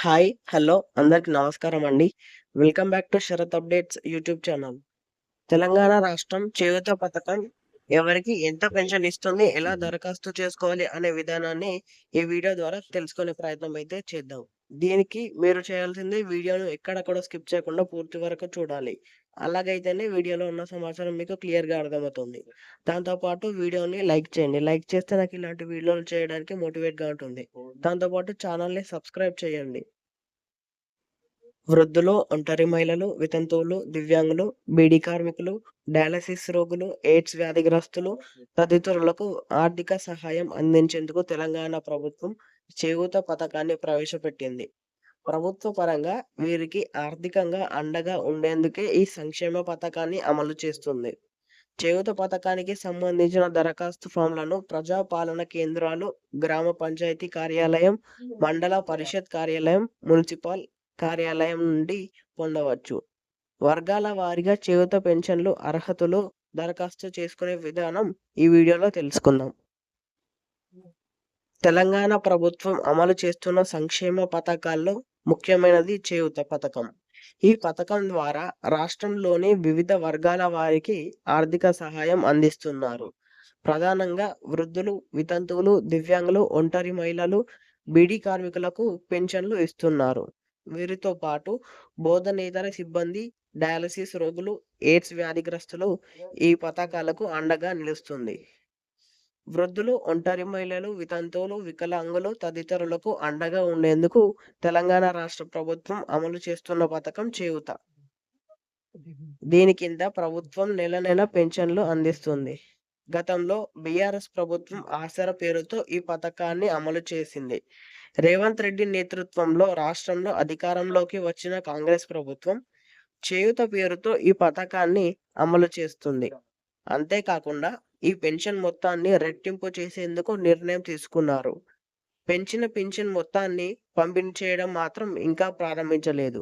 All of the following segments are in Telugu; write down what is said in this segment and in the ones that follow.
హాయ్! హలో! అందరికి నమస్కారం అండి. Welcome back to Sharath updates YouTube channel. Telangana రాష్ట్రం చేయూత పథకం ఎవరికి ఎంత పెన్షన్ ఇస్తుంది? ఎలా దరఖాస్తు చేసుకోవాలి? అనే విధానాన్ని ఈ వీడియో ద్వారా తెలుసుకునే ప్రయత్నం అయితే చేద్దాం. దీనికి మీరు చేయాల్సింది వీడియోను ఎక్కడ కూడా స్కిప్ చేయకుండా పూర్తి వరకు చూడాలి. అలాగైతేనే వీడియోలో ఉన్న సమాచారం మీకు క్లియర్‌గా అర్థమవుతుంది. దాంతో పాటు వీడియోని లైక్ చేయండి. లైక్ చేస్తే నాకు ఇలాంటి వీడియోలు చేయడానికి మోటివేట్‌గా ఉంటుంది. దాంతోపాటు ఛానల్‌ని సబ్స్క్రైబ్ చేయండి. వృద్ధులు, ఒంటరి మహిళలు, వితంతువులు, దివ్యాంగులు, బీడీ కార్మికులు, డయాలసిస్ రోగులు, ఎయిడ్స్ వ్యాధిగ్రస్తులు తదితరులకు ఆర్థిక సహాయం అందించేందుకు తెలంగాణ ప్రభుత్వం చేయూత పథకాన్ని ప్రవేశపెట్టింది. ప్రభుత్వ పరంగా వీరికి ఆర్థికంగా అండగా ఉండేందుకే ఈ సంక్షేమ పథకాన్ని అమలు చేస్తుంది. చేయూత పథకానికి సంబంధించిన దరఖాస్తు ఫామ్‌లను ప్రజా పాలన కేంద్రాలు, గ్రామ పంచాయతీ కార్యాలయం, మండల పరిషత్ కార్యాలయం, మున్సిపల్ కార్యాలయం నుండి పొందవచ్చు. వర్గాల వారీగా చేయూత పెన్షన్లు అర్హతలు, దరఖాస్తు చేసుకునే విధానం ఈ వీడియోలో తెలుసుకుందాం. తెలంగాణ ప్రభుత్వం అమలు చేస్తున్న సంక్షేమ పథకాల్లో ముఖ్యమైనది చేయూత పథకం. ఈ పథకం ద్వారా రాష్ట్రంలోని వివిధ వర్గాల వారికి ఆర్థిక సహాయం అందిస్తున్నారు. ప్రధానంగా వృద్ధులు, వితంతువులు, దివ్యాంగులు, ఒంటరి మహిళలు, బీడీ కార్మికులకు పెన్షన్లు ఇస్తున్నారు. వీరితో పాటు బోధనేతర సిబ్బంది, డయాలసిస్ రోగులు, ఎయిడ్స్ వ్యాధిగ్రస్తులు ఈ పథకాలకు అండగా నిలుస్తుంది. వృద్ధులు, ఒంటరి మహిళలు, వితంతువులు, వికలాంగులు తదితరులకు అండగా ఉండేందుకు తెలంగాణ రాష్ట్ర ప్రభుత్వం అమలు చేస్తున్న పథకం చేయూత. దీని కింద ప్రభుత్వం నెల నెలా పెన్షన్లు అందిస్తుంది. గతంలో బీఆర్ఎస్ ప్రభుత్వం ఆసరా పేరుతో ఈ పథకాన్ని అమలు చేసింది. రేవంత్ రెడ్డి నేతృత్వంలో రాష్ట్రంలో అధికారంలోకి వచ్చిన కాంగ్రెస్ ప్రభుత్వం చేయూత పేరుతో ఈ పథకాన్ని అమలు చేస్తుంది. అంతేకాకుండా ఈ పెన్షన్ మొత్తాన్ని రెట్టింపు చేసేందుకు నిర్ణయం తీసుకున్నారు. పెంచిన పెన్షన్ మొత్తాన్ని పంపిణీ చేయడం మాత్రం ఇంకా ప్రారంభించలేదు.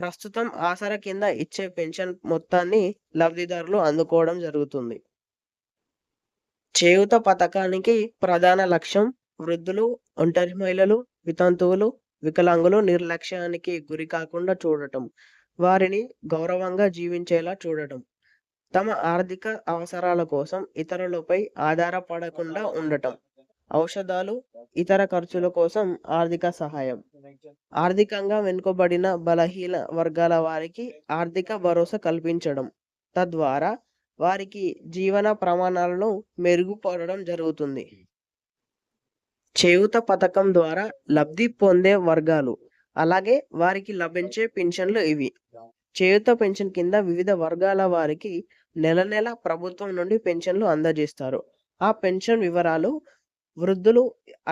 ప్రస్తుతం ఆసరా కింద ఇచ్చే పెన్షన్ మొత్తాన్ని లబ్ధిదారులు అందుకోవడం జరుగుతుంది. చేయూత పథకానికి ప్రధాన లక్ష్యం వృద్ధులు, ఒంటరి మహిళలు, వితంతువులు, వికలాంగులు నిర్లక్ష్యానికి గురి కాకుండా చూడటం. వారిని గౌరవంగా జీవించేలా చూడటం. తమ ఆర్థిక అవసరాల కోసం ఇతరులపై ఆధారపడకుండా ఉండటం. ఔషధాలు, ఇతర ఖర్చుల కోసం ఆర్థిక సహాయం. ఆర్థికంగా వెనుకబడిన బలహీన వర్గాల వారికి ఆర్థిక భరోసా కల్పించడం. తద్వారా వారికి జీవన ప్రమాణాలను మెరుగుపడడం జరుగుతుంది. చేయూత పథకం ద్వారా లబ్ధి పొందే వర్గాలు, అలాగే వారికి లభించే పింఛన్లు ఇవి. చేయుత పెన్షన్ కింద వివిధ వర్గాల వారికి నెల నెల ప్రభుత్వం నుండి పెన్షన్లు అందజేస్తారు. ఆ పెన్షన్ వివరాలు వృద్ధులు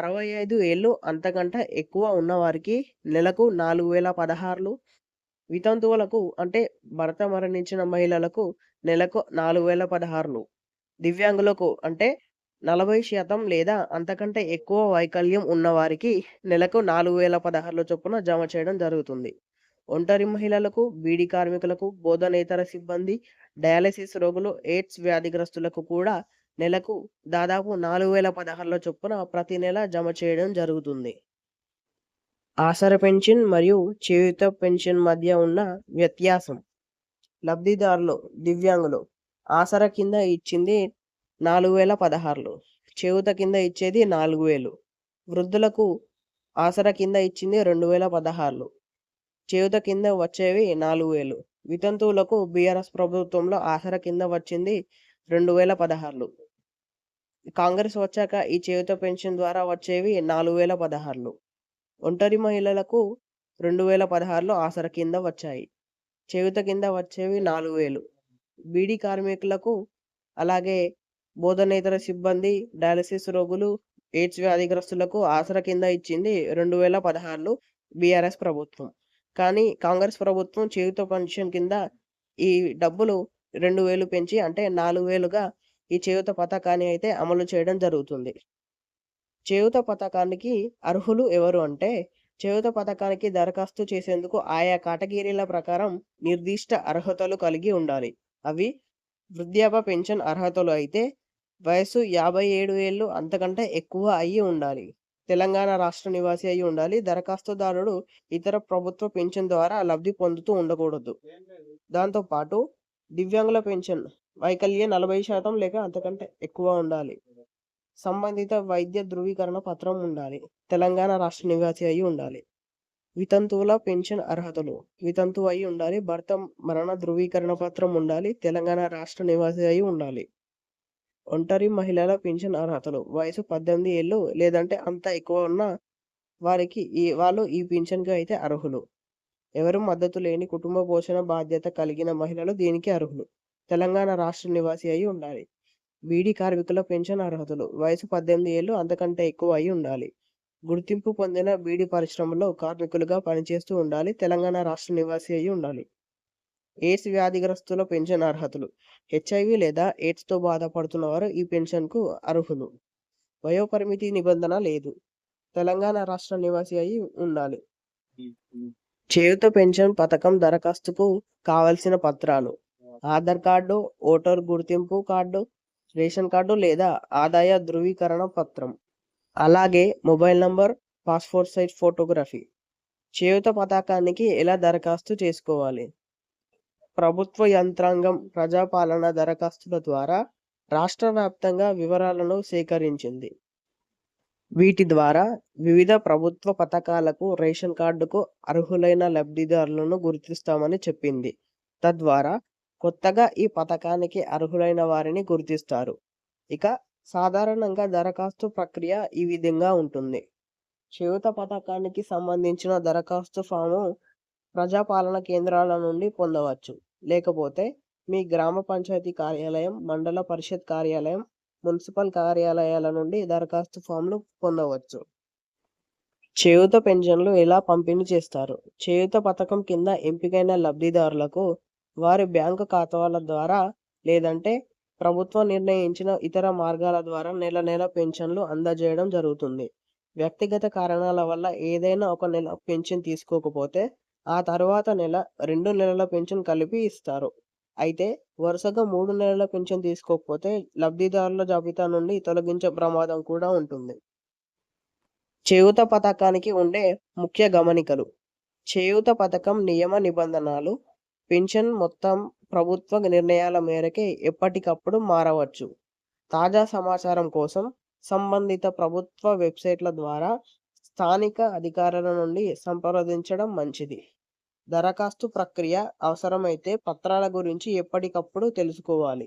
అరవై ఐదు ఏళ్ళు అంతకంటే ఎక్కువ ఉన్నవారికి నెలకు నాలుగు వేల పదహారులు, వితంతువులకు అంటే భర్త మరణించిన మహిళలకు నెలకు నాలుగు వేల పదహారులు, దివ్యాంగులకు అంటే నలభై శాతం లేదా అంతకంటే ఎక్కువ వైకల్యం ఉన్నవారికి నెలకు నాలుగు వేల పదహారుల చొప్పున జమ చేయడం జరుగుతుంది. ఒంటరి మహిళలకు, బీడీ కార్మికులకు, బోధనేతర సిబ్బంది, డయాలసిస్ రోగులు, ఎయిడ్స్ వ్యాధిగ్రస్తులకు కూడా నెలకు దాదాపు నాలుగు వేల పదహారుల చొప్పున ప్రతి నెల జమ చేయడం జరుగుతుంది. ఆసర పెన్షన్ మరియు చేయూత పెన్షన్ మధ్య ఉన్న వ్యత్యాసం. లబ్ధిదారులు దివ్యాంగులు ఆసర కింద ఇచ్చింది నాలుగు వేల పదహారులు, చేయూత కింద ఇచ్చేది నాలుగు వేలు. వృద్ధులకు ఆసర కింద ఇచ్చింది రెండు వేల పదహారులు, చేయుత కింద వచ్చేవి నాలుగు వేలు. వితంతువులకు బీఆర్ఎస్ ప్రభుత్వంలో ఆసరా కింద వచ్చింది రెండు వేల పదహారులు. కాంగ్రెస్ వచ్చాక ఈ చేయుత పెన్షన్ ద్వారా వచ్చేవి నాలుగు వేల పదహారులు. ఒంటరి మహిళలకు రెండు వేల పదహారులు ఆసరా కింద వచ్చాయి. చేయుత కింద వచ్చేవి నాలుగు వేలు. బీడీ కార్మికులకు, అలాగే బోధనేతర సిబ్బంది, డయాలసిస్ రోగులు, ఎయిడ్స్ వ్యాధిగ్రస్తులకు ఆసరా కింద ఇచ్చింది రెండు వేల పదహారులు బీఆర్ఎస్ ప్రభుత్వం. కానీ కాంగ్రెస్ ప్రభుత్వం చేయుత పెన్షన్ కింద ఈ డబ్బులు రెండు వేలు పెంచి అంటే నాలుగు వేలుగా ఈ చేయుత పథకాన్ని అయితే అమలు చేయడం జరుగుతుంది. చేయుత పథకానికి అర్హులు ఎవరు అంటే చేయుత పథకానికి దరఖాస్తు చేసేందుకు ఆయా కేటగిరీల ప్రకారం నిర్దిష్ట అర్హతలు కలిగి ఉండాలి. అవి వృద్ధాప్య పెన్షన్ అర్హతలు అయితే వయసు యాభై ఏడు ఏళ్ళు అంతకంటే ఎక్కువ అయ్యి ఉండాలి. తెలంగాణ రాష్ట్ర నివాసి అయి ఉండాలి. దరఖాస్తుదారుడు ఇతర ప్రభుత్వ పెన్షన్ ద్వారా లబ్ధి పొందుతూ ఉండకూడదు. దాంతో పాటు దివ్యాంగుల పెన్షన్ వైకల్య 40% లేక అంతకంటే ఎక్కువ ఉండాలి. సంబంధిత వైద్య ధృవీకరణ పత్రం ఉండాలి. తెలంగాణ రాష్ట్ర నివాసి అయి ఉండాలి. వితంతువుల పెన్షన్ అర్హతలు వితంతువు అయి ఉండాలి. భర్త మరణ ధృవీకరణ పత్రం ఉండాలి. తెలంగాణ రాష్ట్ర నివాసి అయి ఉండాలి. ఒంటరి మహిళల పింఛన్ అర్హతలు వయసు పద్దెనిమిది ఏళ్ళు లేదంటే అంత ఎక్కువ ఉన్న వారికి ఈ వాళ్ళు ఈ పింఛన్‌కి అయితే అర్హులు. ఎవరు మద్దతు లేని కుటుంబ పోషణ బాధ్యత కలిగిన మహిళలు దీనికి అర్హులు. తెలంగాణ రాష్ట్ర నివాసి అయి ఉండాలి. బీడీ కార్మికుల పెన్షన్ అర్హతలు వయసు పద్దెనిమిది ఏళ్ళు అంతకంటే ఎక్కువ అయి ఉండాలి. గుర్తింపు పొందిన బీడీ పరిశ్రమలో కార్మికులుగా పనిచేస్తూ ఉండాలి. తెలంగాణ రాష్ట్ర నివాసి అయి ఉండాలి. ఎయిడ్స్ వ్యాధిగ్రస్తుల పెన్షన్ అర్హతలు హెచ్ఐవి లేదా ఎయిడ్స్‌తో బాధపడుతున్న వారు ఈ పెన్షన్‌కు అర్హులు. వయోపరిమితి నిబంధన లేదు. తెలంగాణ రాష్ట్ర నివాసి అయి ఉండాలి. చేయూత పెన్షన్ పథకం దరఖాస్తుకు కావలసిన పత్రాలు ఆధార్ కార్డు, ఓటర్ గుర్తింపు కార్డు, రేషన్ కార్డు లేదా ఆదాయ ధృవీకరణ పత్రం. అలాగే mobile number, passport size photography. Cheyutha పథకానికి ఎలా దరఖాస్తు చేసుకోవాలి? ప్రభుత్వ యంత్రాంగం ప్రజాపాలన దరఖాస్తుల ద్వారా రాష్ట్ర వ్యాప్తంగా వివరాలను సేకరించింది. వీటి ద్వారా వివిధ ప్రభుత్వ పథకాలకు రేషన్ కార్డుకు అర్హులైన లబ్ధిదారులను గుర్తిస్తామని చెప్పింది. తద్వారా కొత్తగా ఈ పథకానికి అర్హులైన వారిని గుర్తిస్తారు. ఇక సాధారణంగా దరఖాస్తు ప్రక్రియ ఈ విధంగా ఉంటుంది. చేయుత పథకానికి సంబంధించిన దరఖాస్తు ఫాము ప్రజాపాలన కేంద్రాల నుండి పొందవచ్చు. లేకపోతే మీ గ్రామ పంచాయతీ కార్యాలయం, మండల పరిషత్ కార్యాలయం, మున్సిపల్ కార్యాలయాల నుండి దరఖాస్తు ఫామ్‌లు పొందవచ్చు. చేయూత పెన్షన్లు ఎలా పంపిణీ చేస్తారు? చేయూత పథకం కింద ఎంపికైన లబ్ధిదారులకు వారి బ్యాంకు ఖాతాల ద్వారా లేదంటే ప్రభుత్వం నిర్ణయించిన ఇతర మార్గాల ద్వారా నెల నెలా పెన్షన్లు అందజేయడం జరుగుతుంది. వ్యక్తిగత కారణాల వల్ల ఏదైనా ఒక నెల పెన్షన్ తీసుకోకపోతే ఆ తర్వాత నెల రెండు నెలల పెన్షన్ కలిపి ఇస్తారు. అయితే వరుసగా మూడు నెలల పెన్షన్ తీసుకోకపోతే లబ్ధిదారుల జాబితా నుండి తొలగించే ప్రమాదం కూడా ఉంటుంది. చేయూత పథకానికి ఉండే ముఖ్య గమనికలు చేయూత పథకం నియమ నిబంధనలు పెన్షన్ మొత్తం ప్రభుత్వ నిర్ణయాల మేరకే ఎప్పటికప్పుడు మారవచ్చు. తాజా సమాచారం కోసం సంబంధిత ప్రభుత్వ వెబ్‌సైట్‌ల ద్వారా స్థానిక అధికారుల నుండి సంప్రదించడం మంచిది. దరఖాస్తు ప్రక్రియ అవసరమైతే పత్రాల గురించి ఎప్పటికప్పుడు తెలుసుకోవాలి.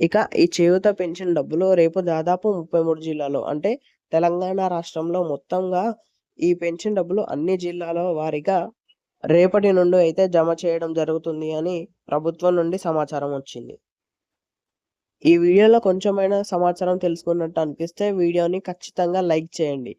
ఇక ఈ చేయూత పెన్షన్ డబ్బులు రేపు దాదాపు ముప్పై మూడు జిల్లాలో అంటే తెలంగాణ రాష్ట్రంలో మొత్తంగా ఈ పెన్షన్ డబ్బులు అన్ని జిల్లాల వారిగా రేపటి నుండి అయితే జమ చేయడం జరుగుతుంది అని ప్రభుత్వం నుండి సమాచారం వచ్చింది. ఈ వీడియోలో కొంచెమైనా సమాచారం తెలుసుకున్నట్టు అనిపిస్తే వీడియోని ఖచ్చితంగా లైక్ చేయండి.